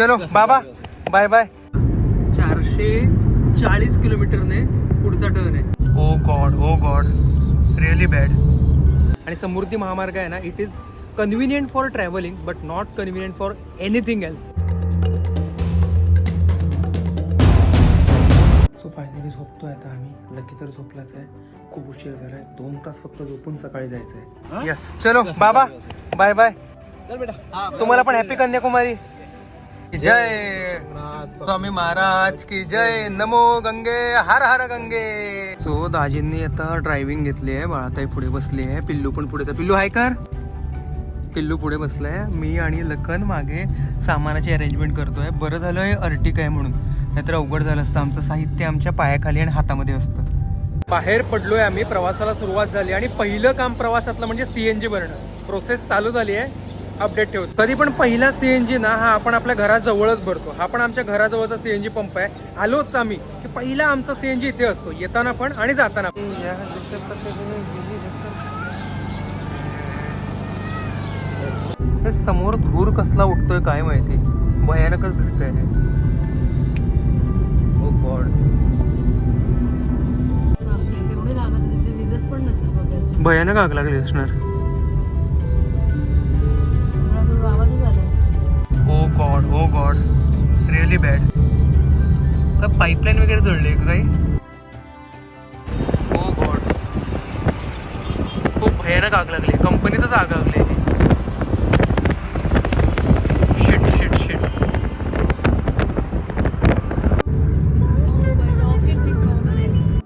चलो बाबा bye bye चारशे चाळीस किलोमीटरने पुढचा टर्न आहे. Oh God oh God really bad आणि समृद्धी महामार्ग आहे ना it is convenient for travelling but not convenient for anything else so finally झोपतोय आता आम्ही. लकी तर झोपलाच आहे. खूप उशीर झालाय. दोन तास फक्त झोपून सकाळी जायचंय. येस चलो बाबा बाय बाय तुम्हाला पण हॅपी कन्याकुमारी. जय स्वामी महाराज की जय. नमो गंगे हर हर गंगे. सो दाजींनी आता ड्रायव्हिंग घेतली आहे बाळाताई पुढे बसली आहे पिल्लू पण पुढे पिल्लू हाय कर. पिल्लू पुढे बसलाय मी आणि लखन मागे सामानाची अरेंजमेंट करतोय. बरं झालं आहे अर्टिक आहे म्हणून. नाहीतर अवघड झालं असतं. आमचं साहित्य आमच्या पायाखाली आणि हातामध्ये असतं. बाहेर पडलोय आम्ही प्रवासाला सुरुवात झाली आणि पहिलं काम प्रवासातलं म्हणजे सीएनजी भरणं. प्रोसेस चालू झाली आहे. अपडेट ठेवतो. कधी पण पहिला सीएनजी ना हा आपण आपल्या घराजवळच भरतो. हा पण आमच्या घराजवळचा सीएनजी पंप आहे. आलोच आम्ही. की पहिला आमचा सीएनजी इथे असतो. येताना पण आणि जाताना पण. हे समोर धूर कसला उठतोय काय माहिती? भयानकच दिसतंय हे. ओ गॉड बापरे तेवढे लागत होते. ते विजत पण नसेल वगैरे भयानक आग लागली असणार. Oh God oh God. Really bad काय पाईपलाईन वगैरे जळली का काही? Oh God. खूप भयानक आग लागली. कंपनीतच आग लागली. शिट शिट शिट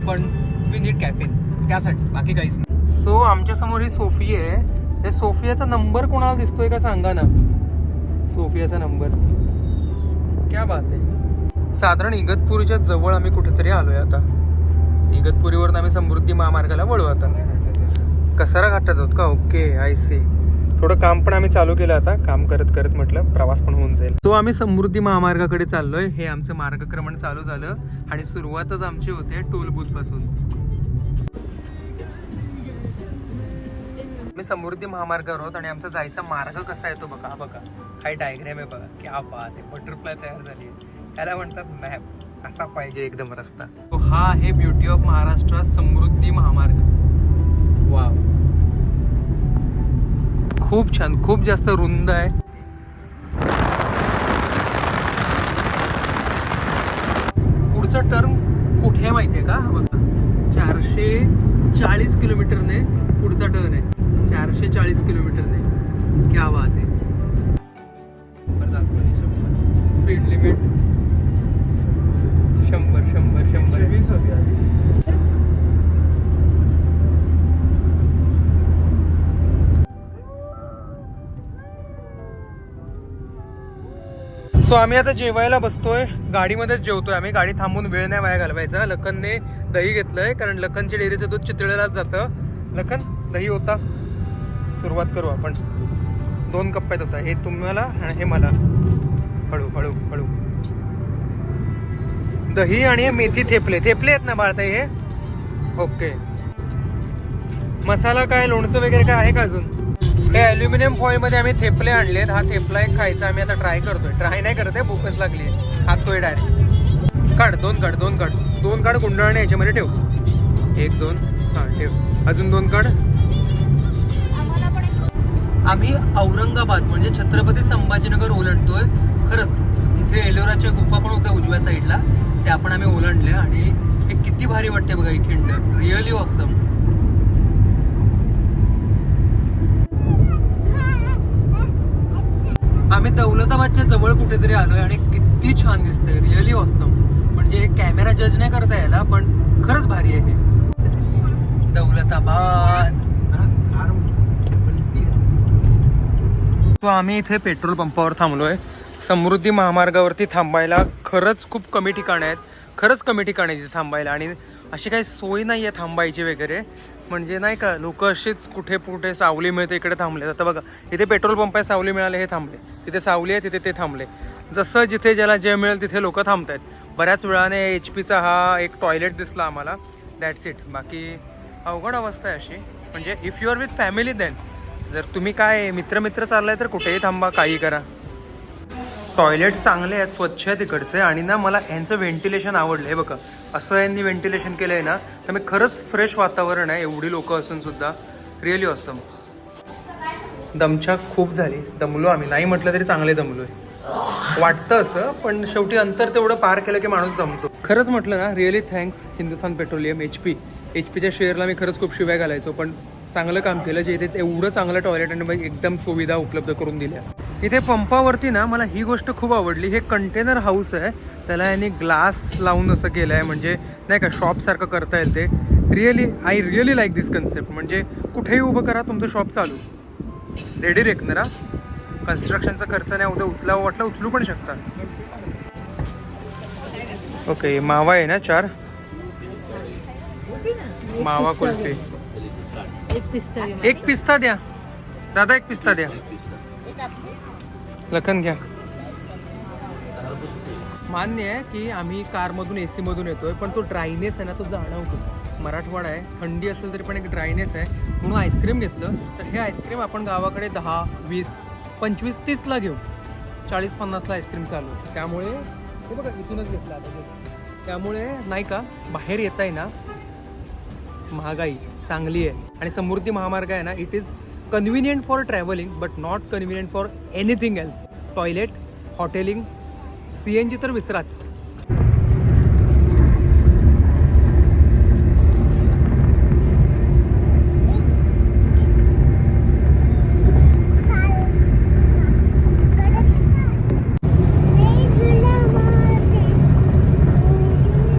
पण वी नीड कॅफेन त्यासाठी. बाकी काहीच नाही. सो आमच्यासमोर ही सोफी आहे. या सोफियाचा नंबर कोणाला दिसतोय का सांगा ना. सोफियाचा नंबर. क्या बात आहे साधारण इगतपुरीच्या जवळ आम्ही कुठेतरी आलोय आता. इगतपुरीवरून आम्ही समृद्धी महामार्गाला वळू आता. कसारा घाटात आहोत का? ओके आय सी थोडं काम पण आम्ही चालू केलं आता. काम करत करत म्हटलं प्रवास पण होऊन जाईल. तो आम्ही समृद्धी महामार्गाकडे चाललोय. हे आमचं मार्गक्रमण चालू झालं आणि सुरुवातच आमची होते टोल बूथपासून मी समृद्धी महामार्गावर आहोत आणि आमचा जायचा मार्ग कसा आहे तो बघा बघा. काही डायग्रॅम आहे बघा. क्या बात आहे. बटरफ्लाय तयार झाली त्याला म्हणतात मॅप असा पाहिजे एकदम रस्ता. तो हा आहे ब्युटी ऑफ महाराष्ट्र समृद्धी महामार्ग. वाव खूप छान. खूप जास्त रुंद आहे. पुढचा टर्न कुठे आहे माहिती आहे का? हा बघा. चारशे चाळीस किलोमीटरने पुढचा टर्न आहे. चारशे चाळीस किलोमीटरने. क्या बात आहे. स्पीड लिमिट शंभर शंभर शंभर. वीस होती आधी. सो आम्ही आता जेवायला बसतोय. गाडीमध्येच जेवतोय आम्ही. गाडी थांबून वेळ नाही वाया घालवायचा. लखनने दही घेतलंय कारण लखनच्या डेअरीचं दूध चितळेलाच जातं. लखन दही होता सुरुवात करू आपण. दोन कप्प्यात होता हे तुम्हाला आणि हे मला. हळू हळू हळू. दही आणि हे मेथी थेपले. थेपले आहेत ना बाळताई हे? ओके. मसाला काय लोणचं वगैरे काय आहे का अजून? हे अल्युमिनियम फॉईल मध्ये आम्ही थेपले आणलेत. हा थेपला एक खायचा आम्ही आता ट्राय करतोय. ट्राय नाही करत आहे भूकच लागली खातोय डायरेक्ट काढ दोन काढ दोन काढ. दोन काढ गुंडाळणे याच्यामध्ये ठेव. एक दोन. हा ठेव. अजून दोन काढ. आम्ही औरंगाबाद म्हणजे छत्रपती संभाजीनगर ओलांडतोय. खरंच इथे एलोराच्या गुफा पण होत्या उजव्या साईडला. त्या पण आम्ही ओलांडल्या आणि हे किती भारी वाटते बघा ही खिंड. रिअली ऑसम आम्ही दौलताबादच्या जवळ कुठेतरी आलोय आणि किती छान दिसतंय. रिअली ऑसम म्हणजे कॅमेरा जज नाही करता यायला पण खरंच भारी आहे दौलताबाद. तो आम्ही इथे पेट्रोल पंपावर थांबलोय. समृद्धी महामार्गावरती थांबायला खरंच खूप कमी ठिकाणं आहेत. खरंच कमी ठिकाणं आहेत इथे थांबायला. आणि अशी काही सोय नाही आहे थांबायची वगैरे. म्हणजे नाही का लोक अशीच कुठे कुठे सावली मिळते इकडे थांबले आता बघा इथे पेट्रोल पंप आहे सावली मिळाले हे थांबले. तिथे सावली आहे तिथे ते थांबले. जसं जिथे ज्याला जे मिळेल तिथे लोक थांबत आहेत बऱ्याच वेळाने एच पीचा हा एक टॉयलेट दिसला आम्हाला. दॅट्स इट बाकी अवघड अवस्था आहे अशी. म्हणजे if you are with family then जर तुम्ही काय मित्र मित्र चाललाय तर कुठेही थांबा काही करा. टॉयलेट चांगले आहेत स्वच्छ आहे तिकडचे आणि ना मला यांचं व्हेंटिलेशन आवडलं हे बघा असं यांनी व्हेंटिलेशन केलं आहे ना त्यामुळे खरंच फ्रेश वातावरण आहे एवढी लोक असून सुद्धा. रिअली ऑसम दमछाक खूप झाली. दमलो आम्ही. नाही म्हटलं तरी चांगले दमलो आहे वाटतं असं पण शेवटी अंतर तेवढं पार केलं की माणूस दमतो. खरंच म्हटलं ना really thanks Hindustan Petroleum H P H पीच्या शेअरला मी खरंच खूप शिव्या घालायचो पण चांगलं काम केलं जे इथे एवढं चांगलं टॉयलेट आणि एकदम सुविधा उपलब्ध करून दिल्या. इथे पंपावरती ना मला ही गोष्ट खूप आवडली. हे कंटेनर हाऊस आहे. त्याला यांनी ग्लास लावून असं केलं आहे म्हणजे नाही का शॉपसारखं करता येईल ते. Really I really like this concept म्हणजे कुठेही उभं करा तुमचं शॉप चालू. रेडी रेकनर कन्स्ट्रक्शनचा खर्च नाही उद्या उचलावं वाटलं उचलू पण शकता. ओके मावा आहे ना चार? मावा कुल्फी. घे एक पिस्ता द्या. दादा एक पिस्ता द्या. लखन घ्या. मान्य आहे की आम्ही कारमधून ए मधून येतोय पण तो ड्रायनेस आहे ना तो जाणवतो. मराठवाडा आहे थंडी असेल तरी पण एक ड्रायनेस आहे. म्हणून आईस्क्रीम घेतलं. तर हे आईस्क्रीम आपण गावाकडे दहा वीस पंचवीस तीसला घेऊ. चाळीस पन्नासला आईस्क्रीम चालू. आहे. त्यामुळे हे बघा इथूनच घेतलं आता त्यामुळे नाही का बाहेर येत आहे ना महागाई चांगली आहे. आणि समृद्धी महामार्ग आहे ना it is convenient for travelling but not convenient for anything else toilet hotelling C N G तर विसराच.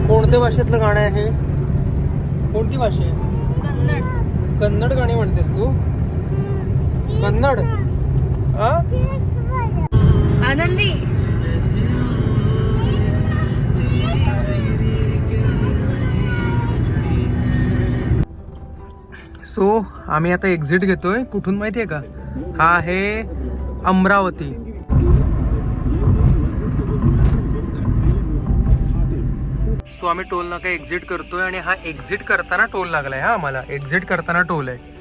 कोणत्या भाषेतलं गाणं आहे कोणती भाषा आहे? कन्नड. कन्नड गाणी म्हणतेस तू? कन्नड. हा आनंदी. सो आम्ही आता एक्झिट घेतोय. कुठून माहितीये का? हा आहे अमरावती. सो आम्ही टोल नाका एक्झिट करतोय आणि हा एक्झिट करताना टोल लागलाय हा आम्हाला. एक्झिट करताना टोल आहे.